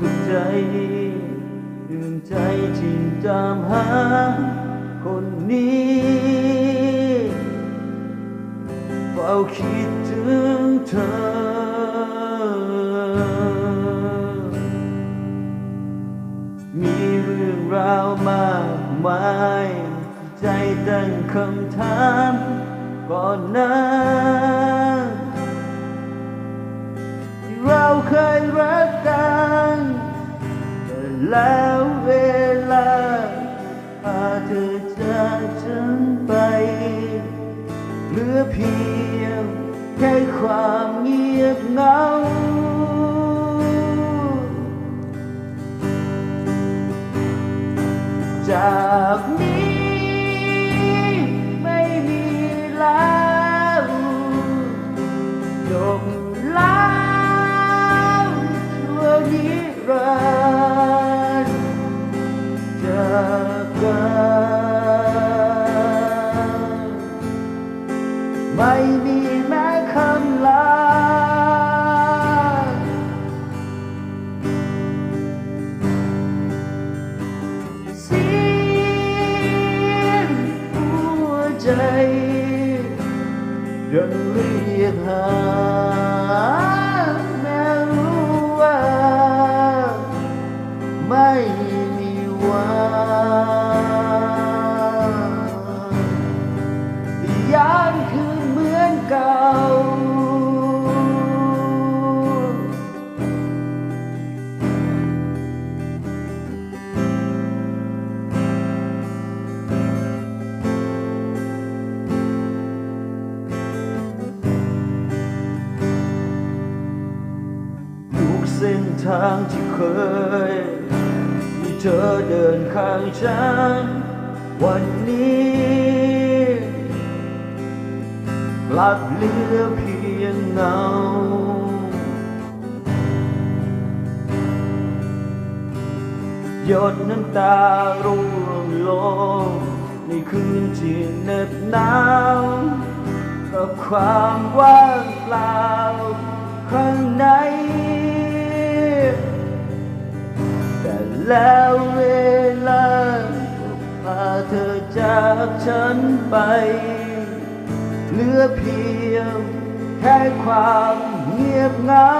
กับใจดื่มใจที่ตามหา คนนี้เฝ้าคิดถึงเธอมีเรื่องราวมากมาย ใจตั้งคำถามก่อนหนั้น เคยรักกันแต่แล้วเวลาพาเธอจากฉันไปเหลือเพียงแค่ความเงียบเหงา จากนี้ไม่มีแล้วจบ กัน ไม่มีแม้คำลา เสียงหัวใจยังเรียกหา ทางที่เคยที่เธอเดินข้างฉัน วันนี้กลับเหลือเพียงเงาหยดน้ำตาร่วงลงในคืนที่เหน็บหนาวกับความว่างเปล่าข้างใน แล้วเวลาก็พาเธอจากฉันไป เหลือเพียงแค่ความเงียบเหงา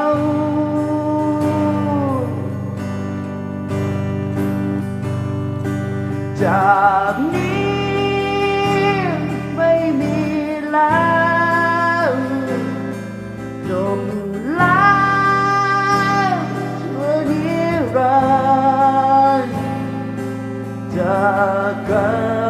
จากนี้ จ